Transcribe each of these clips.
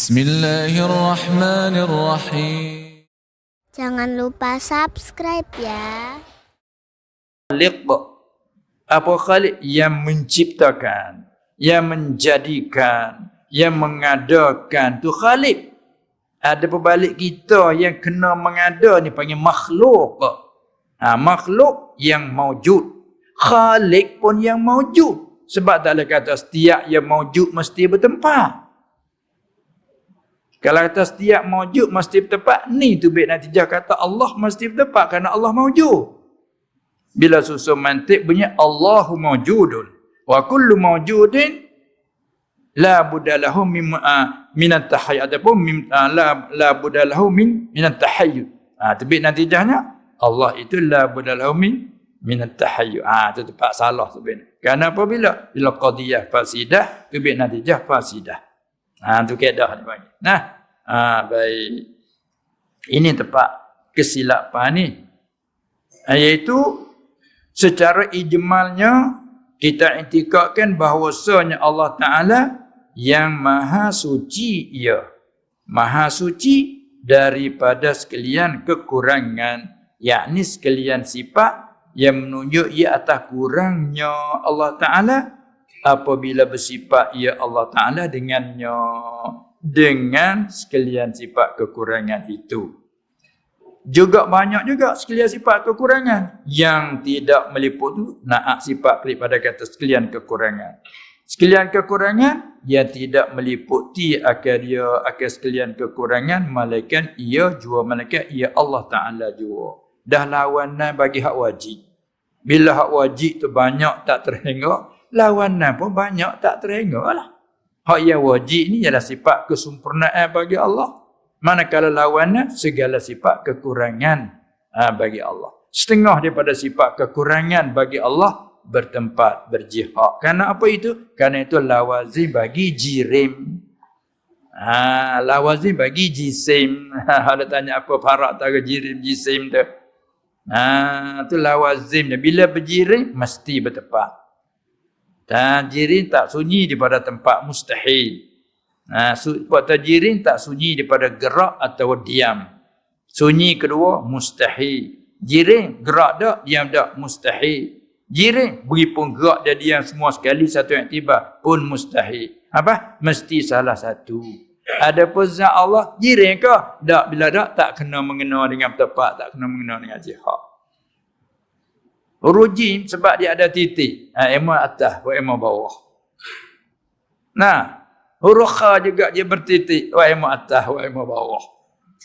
Bismillahirrahmanirrahim. Jangan lupa subscribe ya. Khaliq apa Khaliq yang menciptakan, yang menjadikan, yang mengadakan tu Khaliq. Ada perbalik kita yang kena mengada ni panggil makhluk. Ha, makhluk yang maujud. Khaliq pun yang maujud. Sebab tak ada kata setiap yang maujud mesti bertempat. Kalau kata setiap maujud mesti bertempat, ni tu baik natijah kata Allah mesti bertempat kerana Allah maujud. Bila susun mantik bunyi Allahu maujudun. Wa kullu maujudin la budalahu min uh, min at-tahayyud ataupun min, uh, la la budalahu min min at-tahayyud. Ah ha, baik natijahnya Allah itu la budalahu min min at-tahayyud. Ah ha, tu tepat salah sebenarnya. Kerana apabila bila qadiyah fasidah, tu baik natijah fasidah. Ha tu kaedah ni bagi. Nah, ha baik. Ini tempat kesilapan ni. Iaitu secara ijmalnya kita intikadkan bahawasanya Allah Taala yang maha suci ia. Maha suci daripada sekalian kekurangan, yakni sekalian sifat yang menunjuk ia atas kurangnya Allah Taala apabila bersifat ia Allah Ta'ala dengannya dengan sekalian sifat kekurangan itu. Juga banyak juga sekalian sifat kekurangan yang tidak meliput tu naat sifat pelik pada kata sekalian kekurangan. Sekalian kekurangan yang tidak meliputi akan dia akan sekalian kekurangan malaikat ia jua malaikat ia Allah Ta'ala jua. Dah lawanan bagi hak wajib. Bila hak wajib tu banyak tak terhingga, lawanan pun banyak tak terhingga lah. Hak yang wajib ni adalah sifat kesempurnaan bagi Allah. Manakala lawanan segala sifat kekurangan ha, bagi Allah. Setengah daripada sifat kekurangan bagi Allah bertempat berjihad. Karena apa itu? Karena itu lawazim bagi jirim. Ha, lawazim bagi jisim. Ada tanya apa parak tak jirim jisim tu. Ha, itu lawazim. Bila berjirim mesti bertempat. Tajirin tak sunyi daripada tempat mustahil. Nah, buat tajirin tak sunyi daripada gerak atau diam. Sunyi kedua mustahil. Jirin gerak dak, diam dak mustahil. Jirin beri pun gerak dan diam semua sekali satu yang tiba pun mustahil. Apa? Mesti salah satu. Ada pun Allah jirin ke? Tak bila tak tak kena mengenal dengan tepat, tak kena mengenal dengan jihad. Huruf jim sebab dia ada titik. Ha, emma atas, wa emma bawah. Nah, huruf kha juga dia bertitik. Wa emma atas, wa emma bawah.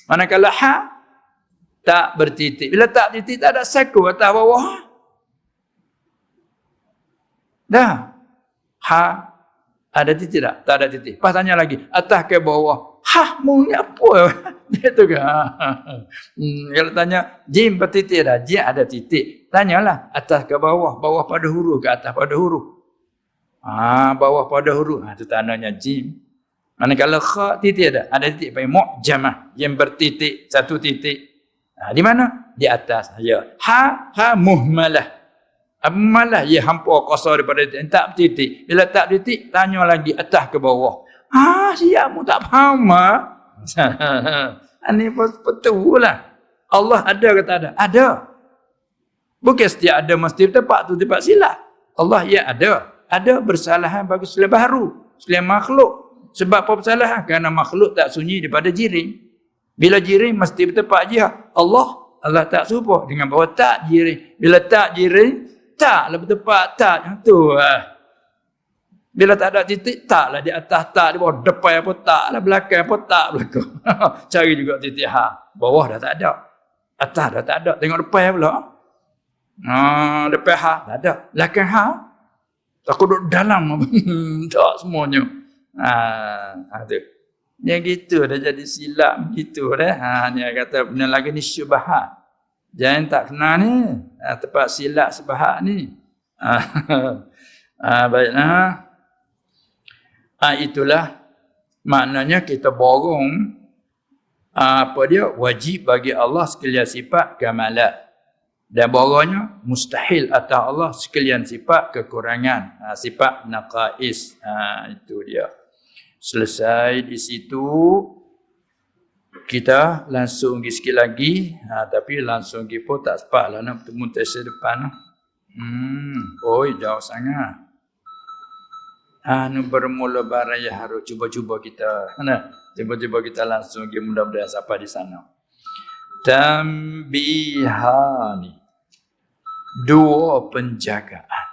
Manakala ha, tak bertitik. Bila tak titik, tak ada saku atas bawah. Dah. Ha, ada titik tak? Tak ada titik. Pas tanya lagi, atas ke bawah. Ha, mu ni apa? Dia tu ke? Hmm, kalau tanya, jim bertitik dah. Jim ada titik. Tanyalah atas ke bawah, bawah pada huruf ke atas pada huruf. Ah, ha, bawah pada huruf. Ha, tu tandanya jim. Manakala kha titik ada, ada titik panggil mu'jamah yang bertitik satu titik. Ha, di mana? Di atas. Ya. Ha, ha muhmalah. Malah ia hampa kosor daripada titik. Tak titik. Bila tak titik, tanya lagi atas ke bawah. Ah, siap mu tak faham ah. Ini betul lah. Allah ada ke tak ada? Ada. Bukan setiap ada mesti tepat tu tepat silap. Allah ya ada. Ada bersalahan bagi selain baru. Selain makhluk. Sebab apa bersalahan? Kerana makhluk tak sunyi daripada jiring. Bila jiring mesti bertepat je. Allah. Allah tak serupa dengan bahawa tak jiring. Bila tak jiring, taklah bertepat. Tak. Yang tu lah. Bila tak ada titik, taklah di atas tak. Di bawah depan apa tak lah. Belakang apa tak belakang. Cari juga titik ha. Bawah dah tak ada. Atas dah tak ada. Tengok depan pula. Ha, depan ha, tak ada. Belakang ha, aku duduk dalam. tak semuanya. Ha, ha tu. Yang gitu dah jadi silap gitu dah. Ha, ni kata benda lagi ni syubhat. Jangan tak kenal ni. Ha, tempat silap sebahak ni. Ha, ha, baiklah. Ha, itulah maknanya kita borong apa dia? Wajib bagi Allah sekalian sifat kamalat. Dan borongnya mustahil atas Allah sekalian sifat kekurangan ha, sifat naqais ha, itu dia. Selesai di situ kita langsung pergi sikit lagi. Ha, tapi langsung pergi pun tak sempat lah nak bertemu test depan hmm, oi jauh sangat anu bermula yang harus cuba-cuba kita mana? Cuba-cuba kita langsung pergi mudah-mudahan sampai di sana. Tambihani dua penjagaan.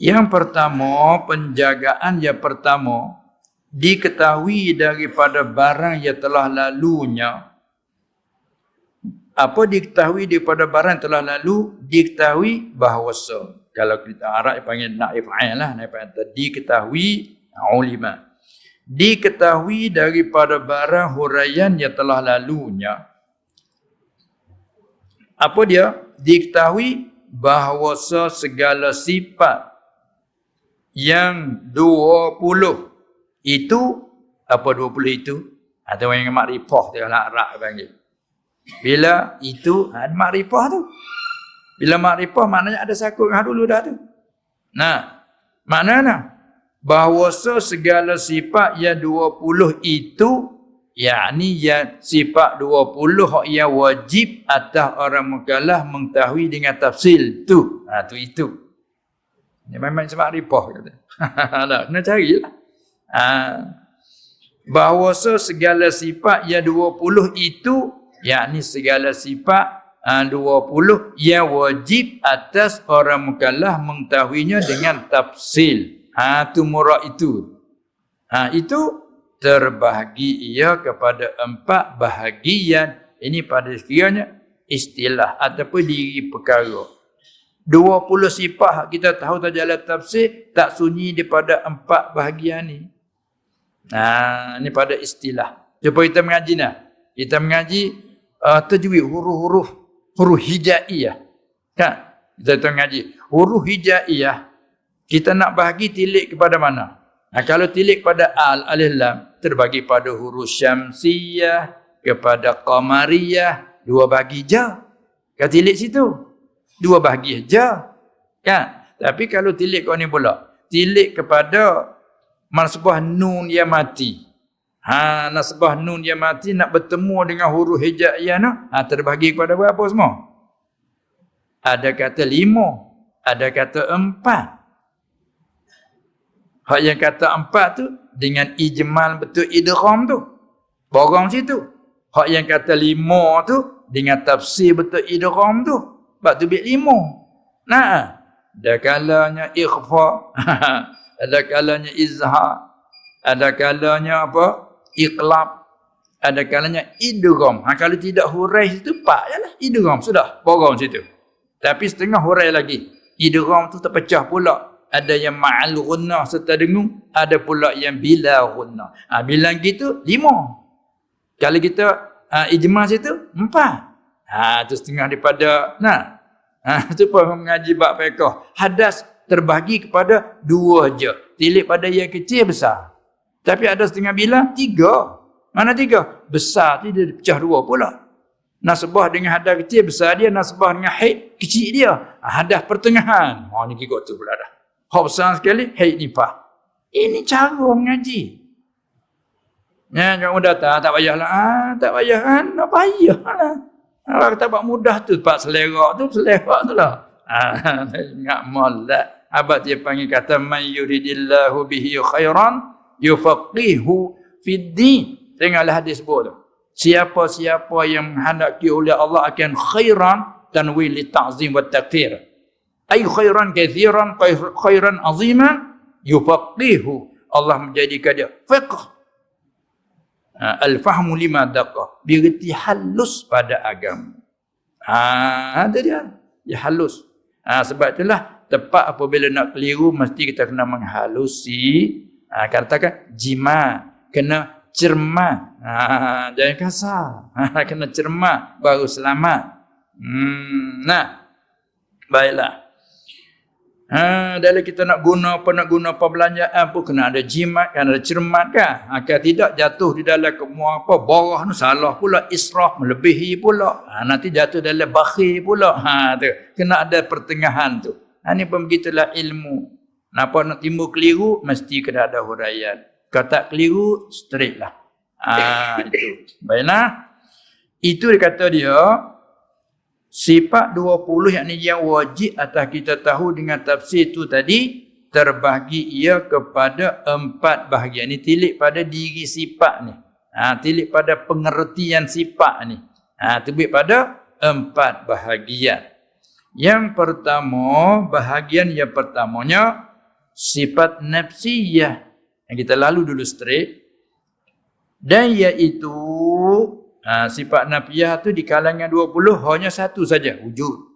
Yang pertama penjagaan yang pertama diketahui daripada barang yang telah lalunya. Apa diketahui daripada barang yang telah lalu? Diketahui bahawa kalau kita Arab panggil naif ain lah naif ain diketahui ulima diketahui daripada barang huraian yang telah lalunya apa dia diketahui bahawa segala sifat yang dua puluh itu apa 20 itu? Orang yang makrifah dia nak rak panggil. Bila itu makrifah tu. Bila makrifah maknanya ada sakut dengan dulu dah tu. Nah, maknanya bahawa segala sifat yang 20 itu yakni yang sifat 20 yang wajib atas orang mukallaf mengetahui dengan tafsil tu. Ha tu itu. Ini memang sebab ripah kata. Nah, kena carilah. Ha, bahawa segala sifat yang 20 itu yakni segala sifat 20 yang wajib atas orang mukallaf mengetahuinya dengan tafsil. Ha tu murah itu. Ha itu terbahagi ia kepada empat bahagian. Ini pada sekiranya istilah ataupun diri perkara. 20 sifat kita tahu tak jalan tafsir tak sunyi daripada empat bahagian ni. Nah, ini pada istilah. Cuba kita mengaji nah. Kita mengaji uh, tajwid huruf-huruf huruf hijaiyah. Kan? Kita tu mengaji huruf hijaiyah. Kita nak bahagi tilik kepada mana? Nah, kalau tilik pada al alif lam terbagi pada huruf syamsiyah kepada qamariyah dua bagi je. Kau tilik situ. Dua bagi je. Kan? Tapi kalau tilik kau ni pula, tilik kepada nasbah nun yang mati. Ha nasbah nun yang mati nak bertemu dengan huruf hijaiyah noh. Ha terbagi kepada berapa semua? Ada kata lima, ada kata empat. Hak yang kata empat tu dengan ijmal betul idgham tu. Borong situ. Hak yang kata lima tu dengan tafsir betul idgham tu. Sebab tu bit lima. Nah, ada kalanya ikhfa. ada kalanya izhar, ada kalanya apa? Iqlab, ada kalanya idgham. Ha, kalau tidak hurai situ pak jelah idgham sudah borong situ. Tapi setengah hurai lagi. Idgham tu terpecah pula. Ada yang ma'al ghunnah serta dengung, ada pula yang bila ghunnah. Ha, bilang gitu lima. Kalau kita ha, ijma situ empat. Ha, tu setengah daripada nah. Ha, tu pun mengaji bab fiqh. Hadas terbagi kepada dua je. Tilik pada yang kecil besar. Tapi ada setengah bilang tiga. Mana tiga? Besar tu dia pecah dua pula. Nasbah dengan hadah kecil besar dia. Nasbah dengan haid kecil dia. Hadah pertengahan. Oh ni kikut tu pula dah. Hak besar sekali, haid nipah. Ini cara mengaji. Ya, jangan mudah tak, payahlah. Ah, tak payah kan? Tak payahlah. Kalau kita buat mudah tu, pak selera tu, selera tu lah. Ah, ingat molek. Abad dia panggil kata man yuridillahu bihi khairan yufaqihu fid din. Tengoklah hadis sebut tu. Siapa-siapa yang menghendaki oleh Allah akan khairan tanwin li ta'zim wa takfir. Ay khairan kathiran khairan aziman yufaqihu. Allah menjadikan dia fiqh. Ha, al-fahmu lima daqah. Birti halus pada agama. Ha, ada dia. Ya halus. Ha, sebab itulah tepat apabila nak keliru mesti kita kena menghalusi ha, katakan jima kena cermat ha, jangan kasar. Ha, kena cermat baru selamat. Hmm, nah. Baiklah. Ha, dalam kita nak guna apa nak guna apa belanjaan pun kena ada jimat kan ada cermat kan? Ha, kalau tidak jatuh di dalam kemua apa bawah tu salah pula israf melebihi pula. Ha, nanti jatuh dalam bakhil pula. Ha, tu. kena ada pertengahan tu. Ha, ini pun begitulah ilmu. Nampak nak timbul keliru, mesti kena ada huraian. Kalau tak keliru, straight lah. Ah, itu. Baiklah. Itu dia kata dia, sifat 20 yang ni yang wajib atas kita tahu dengan tafsir itu tadi, terbahagi ia kepada empat bahagian. Ini tilik pada diri sifat ni. Ha, tilik pada pengertian sifat ni. Ha, tilik pada empat bahagian. Yang pertama, bahagian yang pertamanya, sifat nafsiyah yang kita lalu dulu straight. Dan iaitu ha, sifat nafiyah tu di kalangan 20 hanya satu saja wujud.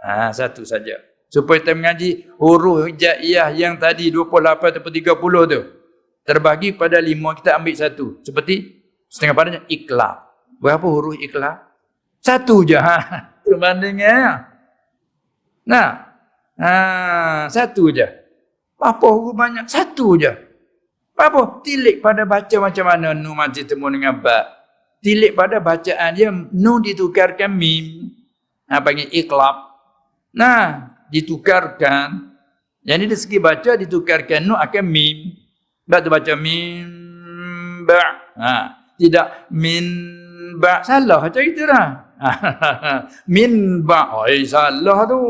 Ha, satu saja. Supaya kita mengaji huruf hijaiyah yang tadi 28 atau 30 tu terbagi pada lima kita ambil satu. Seperti setengah padanya ikhlas. Berapa huruf ikhlas? Satu je ha. Berbandingnya nah ha, satu je apa huruf banyak? Satu je. Apa? Tilik pada baca macam mana nu mati temu dengan ba. Tilik pada bacaan dia nu ditukarkan mim. Ha, panggil iklab. Nah, ditukarkan. Jadi dari segi baca ditukarkan nu akan mim. Sebab tu baca mim ba. Ha, tidak min ba. Salah macam itu lah. min ba. Oh, salah tu.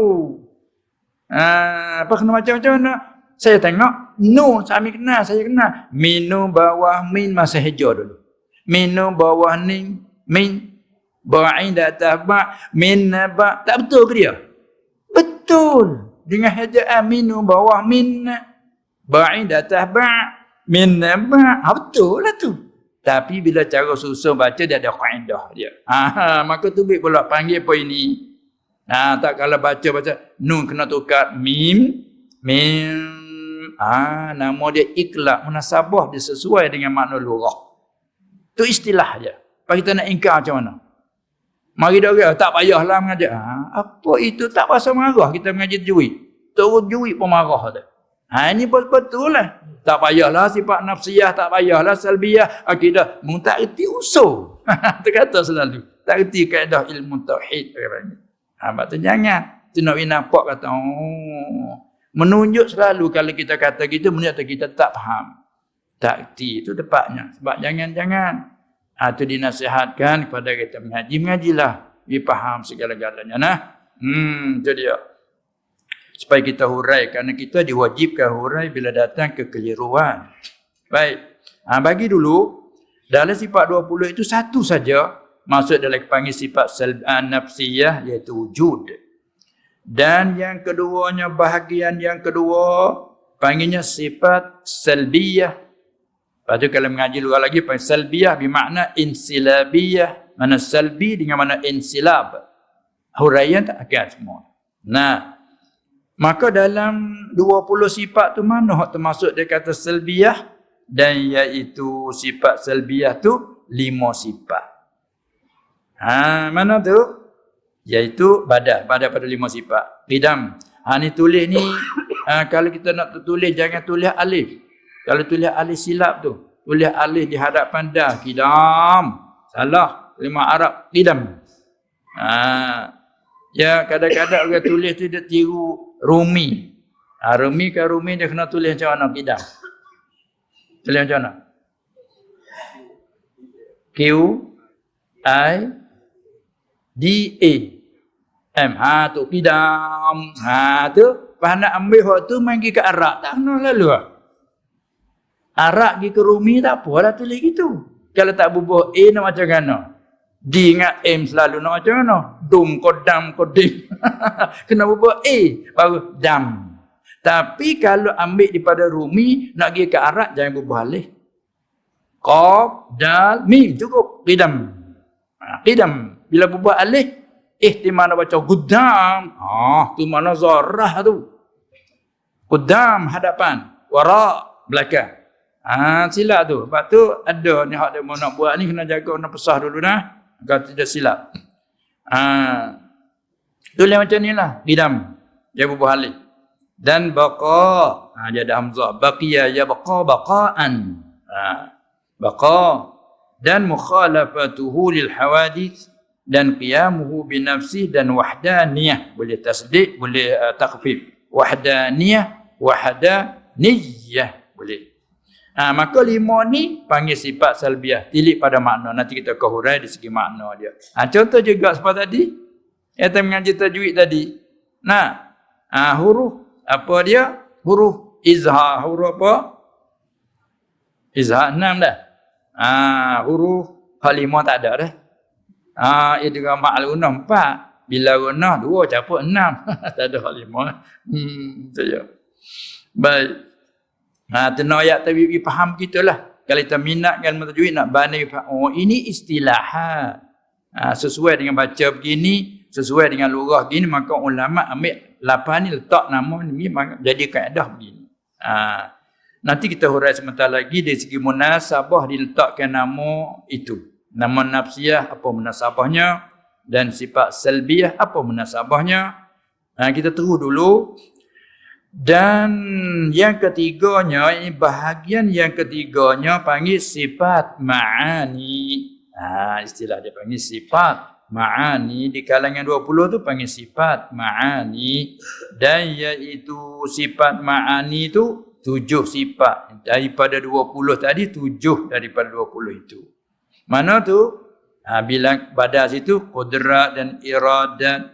Ha, apa kena macam-macam nak? Saya tengok, no, saya kenal, saya kenal. Minu bawah min masa hijau dulu. Minu bawah ni, min. Bawah in dah atas ba, min ba. Tak betul ke dia? Betul. Dengan hijau minu bawah min. Bawah in dah atas ba, min ba. Ha, betul lah tu. Tapi bila cara susun baca, dia ada kaedah dia. Ha, maka tu pula panggil apa ini. Ha, tak kalau baca-baca, nun kena tukar mim, mim, Ah, nama dia iklak munasabah dia sesuai dengan makna lurah. Tu istilah dia. Apa kita nak ingkar macam mana? Mari dah kata, tak payahlah mengajar. Ha, apa itu tak pasal marah kita mengajar juit. Turun juit pun marah tu. Ha, ini betul lah. Tak payahlah sifat nafsiyah, tak payahlah salbiyah. Akidah, mu tak erti usul. tu kata selalu. Tak erti kaedah ilmu tauhid. Ha, tu jangan. Tu nak nampak kata, oh, Menunjuk selalu kalau kita kata gitu, menunjuk kita tak faham. Tak erti itu tepatnya. Sebab jangan-jangan. Itu ha, dinasihatkan kepada kita mengaji. Mengajilah. Dia faham segala-galanya. Nah. Hmm, itu dia. Supaya kita hurai. Kerana kita diwajibkan hurai bila datang kekeliruan. Baik. Ha, bagi dulu. Dalam sifat 20 itu satu saja. Maksud dalam panggil sifat nafsiyah iaitu wujud. Dan yang keduanya bahagian yang kedua panggilnya sifat salbiyah. Lepas tu kalau mengaji luar lagi panggil salbiyah bermakna insilabiyah. Mana salbi dengan mana insilab. Huraian tak akan semua. Nah, maka dalam 20 sifat tu mana termasuk dia kata salbiyah dan iaitu sifat salbiyah tu lima sifat. Ha, mana tu? Iaitu badan badan pada lima sifat. Qidam. Ha ni tulis ni ha, kalau kita nak tulis jangan tulis alif. Kalau tulis alif silap tu tulis alif di hadapan dah qidam. Salah. Lima arab qidam. Ha ya kadang-kadang orang tulis tu dia tiru rumi. Ha, rumi ke rumi dia kena tulis macam mana? Qidam. Tulis macam mana? Q I D A. M ha tu pidam. Ha tu pas nak ambil hak tu main ke Arak. Tak kena lalu ah Arak pergi ke Rumi tak apa lah tulis gitu kalau tak bubuh A nak macam mana? D dengan M selalu nak macam mana? Dum kodam kodim. Kena bubuh A baru dam. Tapi kalau ambil daripada Rumi nak pergi ke Arak jangan bubuh alih Qaf, Dal, Mim cukup. Qidam. Ha, qidam. Bila bubuh alih, ihtimal nak baca gudam. Ah, tu mana zarah tu. Gudam hadapan, wara belakang. Ah, silap tu. Sebab tu ada ni hak dia nak buat ni kena jaga kena pesah dulu nah. Kalau tidak silap. Ah. Tulis macam ni lah. Gidam. Dia bubuh halik. Dan baqa. Ha, dia ada hamzah. Baqiya ya baqa baqaan. Ha. Baqa. Dan mukhalafatuhu lil hawadith dan qiyamuhu binafsih dan wahdaniyah. Boleh tasdid boleh uh, takhfif. Wahdaniyah wahdaniyah boleh. Ha, maka lima ni panggil sifat salbiah. Tilik pada makna. Nanti kita kehurai di segi makna dia. Ha, contoh juga seperti tadi. Kita mengaji tajwid tadi. Nah ha, huruf apa dia? Huruf izhar. Huruf apa? Izhar enam dah. Ha, huruf halimah tak ada dah ha, ia dengan ma'lunah empat bila gunah dua caput enam. tak ada hal lima. Hmm, saja. Baik. Ha, tenang ayat tadi we faham kita lah. Kalau kita minatkan mentajwid nak banding oh ini istilahat. Ha, sesuai dengan baca begini, sesuai dengan lurah begini, maka ulama ambil lapan ni letak nama ni jadi kaedah begini. Ha, nanti kita hurai sebentar lagi dari segi munasabah diletakkan nama itu. Nama nafsiyah apa munasabahnya, dan sifat salbiyah apa munasabahnya? Ha, kita terus dulu. Dan yang ketiganya bahagian yang ketiganya panggil sifat ma'ani. Ha, istilah dia panggil sifat ma'ani. Di kalangan 20 tu panggil sifat ma'ani. Dan iaitu sifat ma'ani tu tujuh sifat. Daripada 20 tadi tujuh daripada 20 itu mana tu Ha, bilang pada situ kudrat dan iradat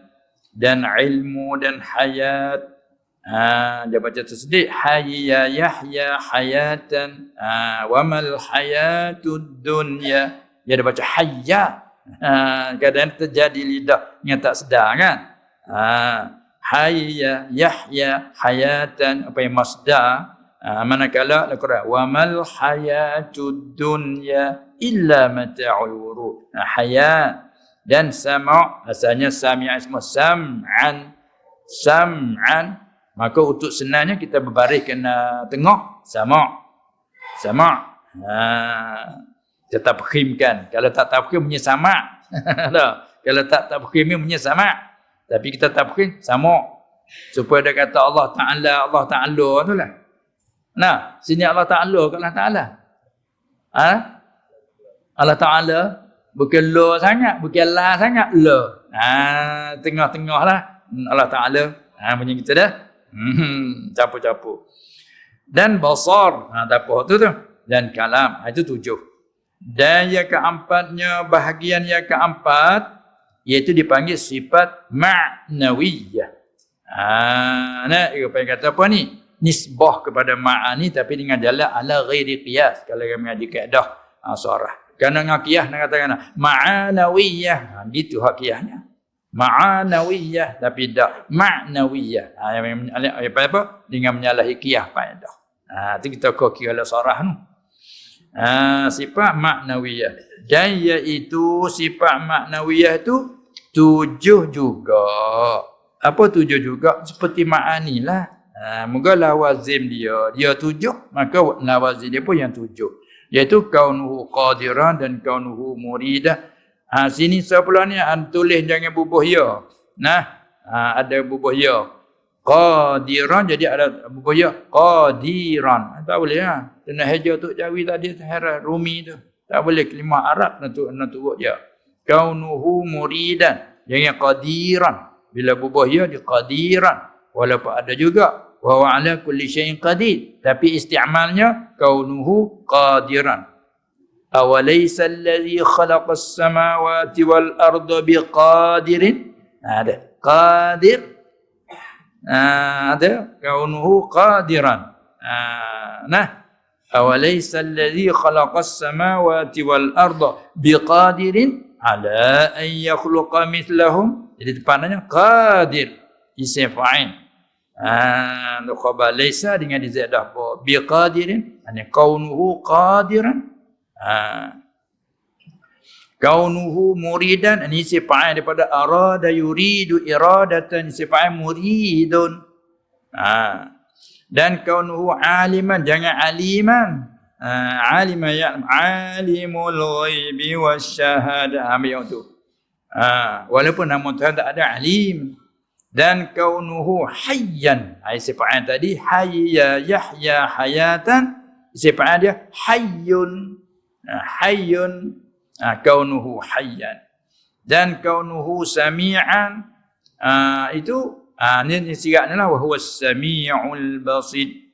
dan ilmu dan hayat. Ha, dia baca tersedik. Hayya yahya hayatan. Ha, wa mal hayatud dunya. Dia ada baca hayya. Ha, kadang terjadi lidah yang tak sedar kan. Ha, hayya yahya hayatan. Apa yang masdar. Ha, manakala Al-Quran. Wa mal hayatud dunya illa mata'ul wurud. Nah, haya dan sama' asalnya sami'a semua sam'an sam'an. Maka untuk senangnya kita berbaris kena tengah sama' sama' ha kita tafkhimkan kalau tak tafkhim punya sama' kalau tak tafkhim punya sama' tapi kita tafkhim sama' supaya dia kata Allah Ta'ala Allah Ta'ala tu lah. Nah sini Allah Ta'ala ke Allah Ta'ala. Ha Allah Ta'ala bukan lo sangat, bukan la sangat, lo. Ha, tengah-tengah lah. Hmm, Allah Ta'ala. Ha, macam kita dah. Hmm, capu-capu. Dan basar. Ha, tak apa tu tu. Dan kalam. Ha, itu tujuh. Dan yang keempatnya, bahagian yang keempat, iaitu dipanggil sifat ma'nawiyah. Ha, nah, apa yang kata apa ni? Nisbah kepada ma'ani tapi dengan jalan ala ghairi qiyas. Kalau kami mengaji kaedah ha, suarah. Kerana ngakiyah nak katakan ma'anawiyah. Ha, gitu hakiyahnya. Ma'anawiyah tapi tak ma'nawiyah. Ha, yang apa apa dengan menyalahi kiyah faedah. Ha, itu kita kau kira lah sarah tu. Ha, sifat ma'nawiyah. Dan iaitu sifat ma'nawiyah itu tujuh juga. Apa tujuh juga? Seperti ma'ani lah. Ha, moga lawazim dia. Dia tujuh. Maka lawazim dia pun yang tujuh iaitu kaunuhu qadiran dan kaunuhu muridah. Ha, sini sebelah ni tulis jangan bubuh ya. Nah, ha, ada bubuh ya. Qadiran jadi ada bubuh ya. Qadiran. Tak boleh ha. Kena heja tu jawi tadi tahara rumi tu. Tak boleh kelimah Arab nak tu ya. Kaunuhu muridan. Jangan qadiran. Bila bubuh ya di qadiran. Walaupun ada juga wa huwa ala kulli syai'in qadir tapi isti'malnya kaunuhu qadiran awalaysa alladhi khalaqa as-samawati wal arda biqadirin ada qadir ada kaunuhu qadiran nah awalaysa alladhi khalaqa as-samawati wal arda biqadirin ala an yakhluqa mithlahum jadi depannya qadir isim Ah, khabar laysa dengan diziadah apa? Bi qadirin, ani kaunuhu qadiran. Ah. Kaunuhu muridan, ini sifat daripada arada yuridu iradatan sifat muridun. Ah. Dan kaunuhu aliman, jangan aliman. Ah, alima ya alimul ghaibi wasyahada. Ambil yang tu. Ah, walaupun nama Tuhan tak ada alim dan kaunuhu hayyan. Ai sifat tadi hayya yahya hayatan. Sifat dia hayyun. Ha, hayyun. Ha, kaunuhu hayyan. Dan kaunuhu sami'an. Ha, itu ni ni sirat ni lah. Wa huwas samiul basir.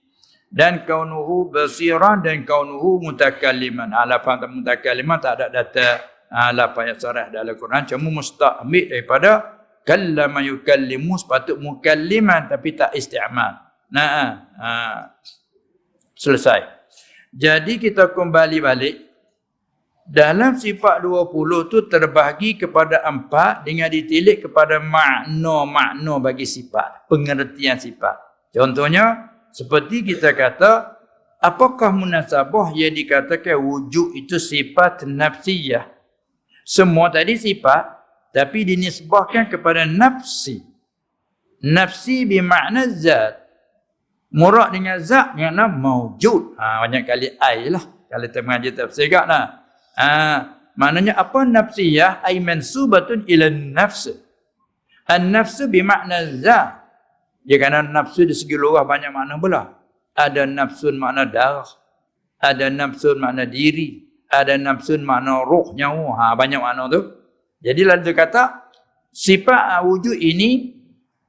Dan kaunuhu basiran dan kaunuhu mutakalliman. Lafaz mutakalliman tak ada data. Lafaz yang sarah dalam Quran. Cuma mustamid daripada kallama yukallimu sepatut mukalliman tapi tak isti'mal. Nah, ah. selesai. Jadi kita kembali balik dalam sifat 20 tu terbahagi kepada empat dengan ditilik kepada makna-makna bagi sifat, pengertian sifat. Contohnya, seperti kita kata, apakah munasabah yang dikatakan wujud itu sifat nafsiyah? Semua tadi sifat, tapi dinisbahkan kepada nafsi. Nafsi bermakna zat. Murad dengan zat, dengan maujud. Ha, banyak kali ai lah. Kalau kita mengaji tafsir kat lah. Ah, maknanya apa nafsiyah ay mansubatun ila nafs. An-nafsu bermakna zat. Dia kena nafsu di segi luar banyak makna pula. Ada nafsun makna darah. Ada nafsun makna diri. Ada nafsun makna roh, nyawa. Ha, banyak makna tu. Jadi lalu dia kata, sifat wujud ini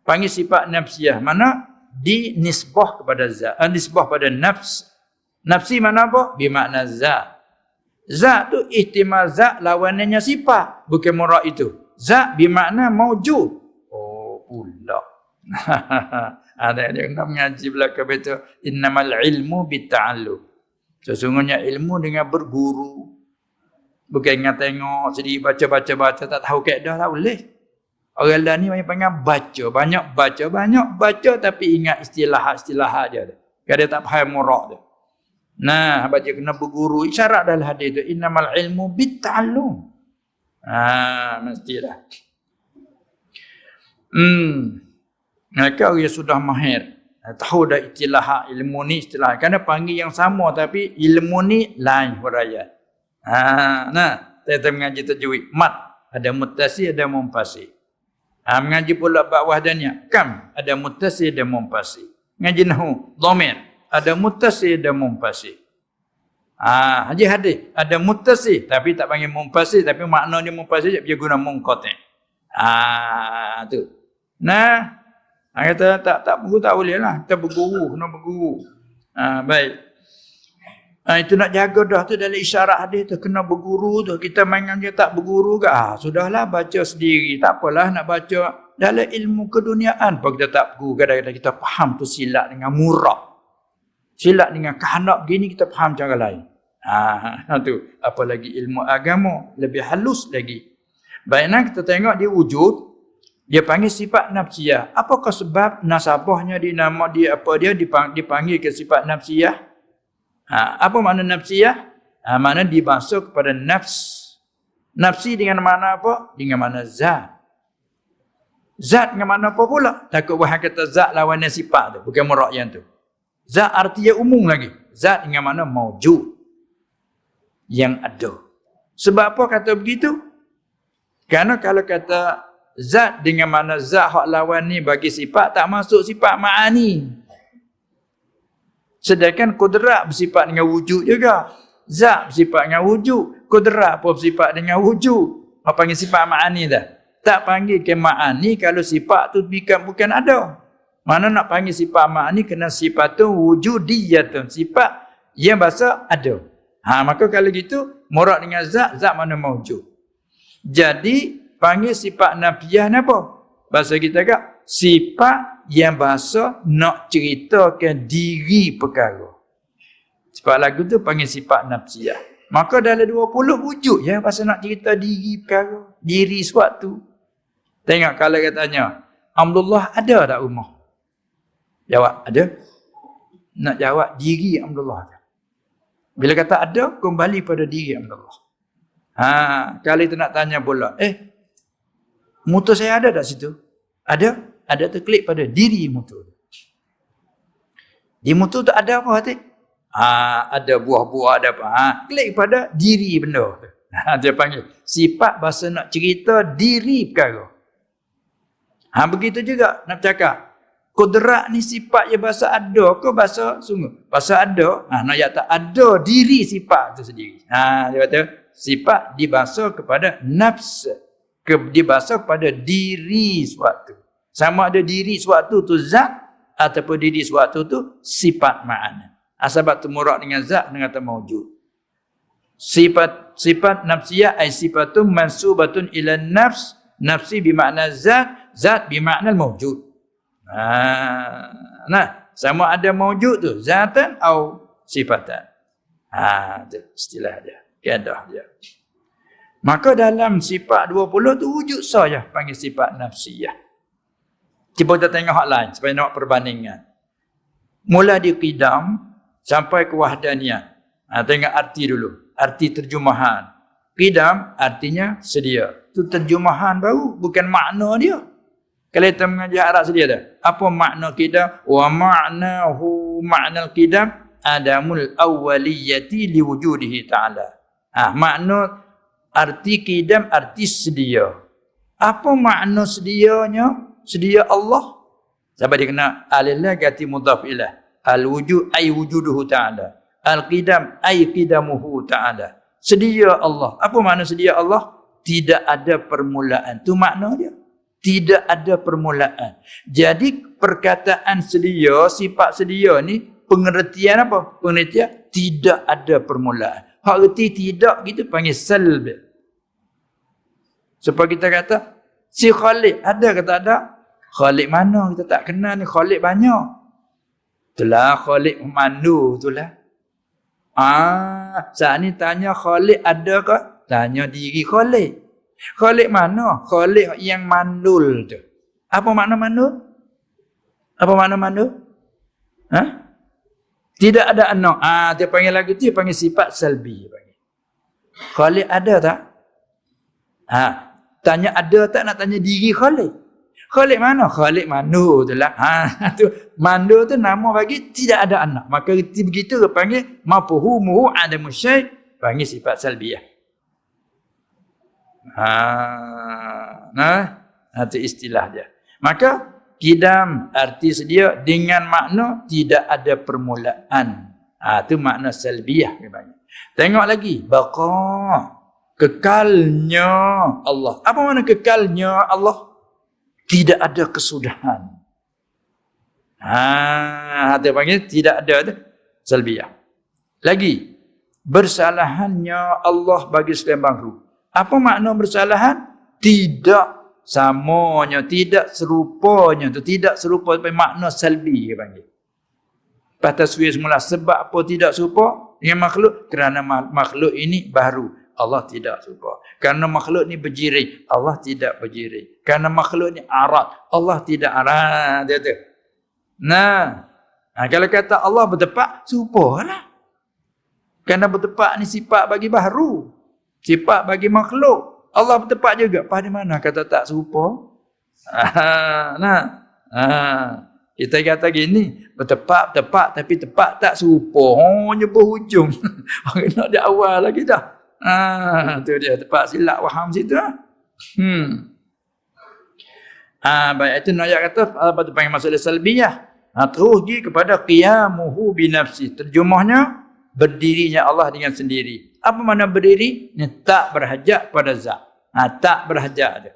panggil sifat nafsiyah. Mana? Dinisbah kepada zat. Uh, nisbah pada nafs. Nafsi mana apa? Bermakna zat. Zat tu ihtimal zat lawanannya sifat. Bukan murad itu. Zat bermakna maujud. Oh pula. Ada yang nak mengaji belakang itu. Innamal ilmu bitta'allu. Sesungguhnya ilmu dengan berguru. Bukan dengan tengok sedih baca-baca-baca tak tahu kaedah lah boleh. Orang lain ni banyak panggil baca. Banyak baca. Banyak baca tapi ingat istilah-istilah aja. Kadang dia tak faham murad dia. Nah, baca kena berguru. Isyarat dalam hadis itu innamal ilmu bitta'allum. Ah, mestilah. Hmm. Mereka yang sudah mahir. Tahu dah istilah ilmu ni istilah. Kerana panggil yang sama tapi ilmu ni lain huraian. Ah, nah, kita mengaji tajwid. Mat ada mutasi ada mumpasi. Ah, mengaji pula bab wahdanya. Kam ada mutasi ada mumpasi. Mengaji nahu dhamir ada mutasih dan mumpasih. Ah, haji hadis ada mutasih tapi tak panggil mumpasih tapi maknanya mumpasih dia guna mungkote. Ah, tu. Nah, ah, kata tak tak berguru tak boleh lah. Kita berguru, kena berguru. Ah, baik. Ah, itu nak jaga dah tu dalam isyarat hadis tu kena berguru tu. Kita main dia tak berguru ke? Ah, sudahlah baca sendiri. Tak apalah nak baca dalam ilmu keduniaan pun kita tak berguru. Kadang-kadang kita faham tu silap dengan murah silap dengan kehendak begini kita faham cara lain. Ha, tu apalagi ilmu agama lebih halus lagi. Baiklah kita tengok dia wujud dia panggil sifat nafsiyah. Apakah sebab nasabahnya di nama dia apa dia dipanggil ke sifat nafsiyah? Ha, apa makna nafsiyah? Ha, makna dibasuh kepada nafs. Nafsi dengan mana apa? Dengan mana zat. Zat dengan mana apa pula? Takut bahan kata zat lawannya sifat tu. Bukan murak yang tu. Zat artinya umum lagi. Zat dengan mana maujud. Yang ada. Sebab apa kata begitu? Kerana kalau kata zat dengan mana zat hak lawan ni bagi sifat tak masuk sifat ma'ani. Sedangkan kudrat bersifat dengan wujud juga. Zat bersifat dengan wujud. Kudrat pun bersifat dengan wujud. Apa panggil sifat ma'ani dah? Tak panggil ke ma'ani kalau sifat tu bukan, bukan ada. Mana nak panggil sifat mak ni kena sifat tu wujudiyatun. Sifat yang bahasa ada. Ha, maka kalau gitu, murad dengan zat, zat mana mawujud. Jadi, panggil sifat nafiyah ni apa? Bahasa kita kak, sifat yang bahasa nak ceritakan diri perkara. Sifat lagu tu panggil sifat nafsiyah. Maka dalam 20 wujud ya bahasa nak cerita diri perkara. Diri suatu. Tengok kalau katanya, Alhamdulillah ada tak rumah? Jawab, ada? Nak jawab diri Alhamdulillah. Bila kata ada, kembali pada diri Alhamdulillah. Ha, kali tu nak tanya pula, eh, motor saya ada tak situ? Ada? Ada terklik pada diri motor. Di motor tu ada apa hati? Ha, ada buah-buah, ada apa. Ha, klik pada diri benda tu. Ha, dia panggil. Sifat bahasa nak cerita diri perkara. Ha, begitu juga nak cakap. Kudrat ni sifat yang bahasa ada ke bahasa sungguh? Bahasa ada, ha, nak tak ada diri sifat tu sendiri. Ha, dia kata, sifat dibahasa kepada nafs. Ke, dibahasa kepada diri suatu. Sama ada diri suatu tu zat ataupun diri suatu tu sifat ma'ana. Ha, sebab tu murak dengan zat dengan kata mawjud. Sifat sifat nafsiyah ay sifatun mansubatun ila nafs nafsi bermakna zat zat bermakna mawjud. Ha, nah, sama ada mawjud tu zatan atau sifatan. Ha, tu istilah dia. Kaedah dia. Maka dalam sifat 20 tu wujud saja panggil sifat nafsiyah. Cuba kita tengok hak lain supaya nak perbandingan. Mula di qidam sampai ke wahdaniyah. Ha, tengok arti dulu. Arti terjemahan. Qidam artinya sedia. Itu terjemahan baru. Bukan makna dia. Kalau kita mengajar Arab sedia dah. Apa makna qidam? Wa ma'nahu ma'nal qidam adamul awwaliyati liwujudihi ta'ala. Ah, makna Arti kidam, arti sedia. Apa makna sedianya? Sedia Allah. Sebab dia kena alillah gati mudhaf ilah. Al-wujud ay wujuduhu ta'ala. Al-qidam ay qidamuhu ta'ala. Sedia Allah. Apa makna sedia Allah? Tidak ada permulaan. Itu makna dia. Tidak ada permulaan. Jadi perkataan sedia, sifat sedia ni pengertian apa? Pengertian tidak ada permulaan. Hak tidak gitu panggil salb. Sebab kita kata si Khalid ada ke tak ada? Khalid mana kita tak kenal ni Khalid banyak. Itulah Khalid mandu itulah. Ah, saat ni tanya Khalid ada ke? Tanya diri Khalid. Khalid mana? Khalid yang mandul tu. Apa makna mandul? Apa makna mandul? Ha? Tidak ada anak. Ah, dia panggil lagi tu, dia panggil sifat. Panggil. Khalid ada tak? Ha, tanya ada tak nak tanya diri Khalid? Khalid mana? Khalid mandu tu lah. Ha, tu, mandu tu nama bagi tidak ada anak. Maka begitu dia panggil mafuhumuhu adamu syai. Panggil sifat salbiyah. Ha, nah, itu istilah dia. Maka Kidam arti sedia dengan makna tidak ada permulaan. Ha, itu makna salbiyah. Tengok lagi. Baqa. Kekalnya Allah. Apa makna kekalnya Allah? Tidak ada kesudahan. Ha, dia panggil tidak ada salbiyah. Lagi. Bersalahannya Allah bagi selembang ruh. Apa makna bersalahan? Tidak samanya tidak serupanya tu tidak serupa tapi makna salbi dia panggil patah suwi semula sebab apa tidak serupa dengan makhluk kerana makhluk ini baru Allah tidak serupa kerana makhluk ni berjiri Allah tidak berjiri kerana makhluk ni arat Allah tidak arat dia tu nah ha, kalau kata Allah bertepak serupa lah kerana bertepak ni sifat bagi baru sifat bagi makhluk Allah bertepat juga. Pada mana kata tak serupa? Ah, nah. Ah. Kita kata gini, bertepat, tepat tapi tepat tak serupa. Oh, nyebut hujung. nak di awal lagi dah. Ah, tu dia tepat silap waham situ. Ah. Hmm. Ah, baik itu nak kata apa tu panggil masalah salbiyah. Ha, terus pergi kepada qiyamuhu binafsi. Terjemahnya berdirinya Allah dengan sendiri. Apa makna berdiri? Ini tak berhajat pada zat. Ha, tak berhajat dia.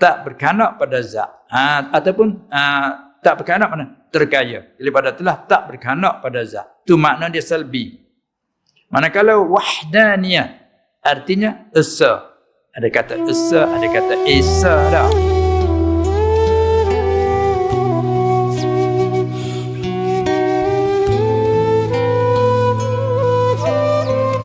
Tak berkanak pada zat. Ha, ataupun ha, tak berkanak mana? Terkaya. Daripada itulah tak berkanak pada zat. Itu makna dia salbi. Manakala wahdaniyah. Artinya esa. Ada kata esa, ada kata esa dah.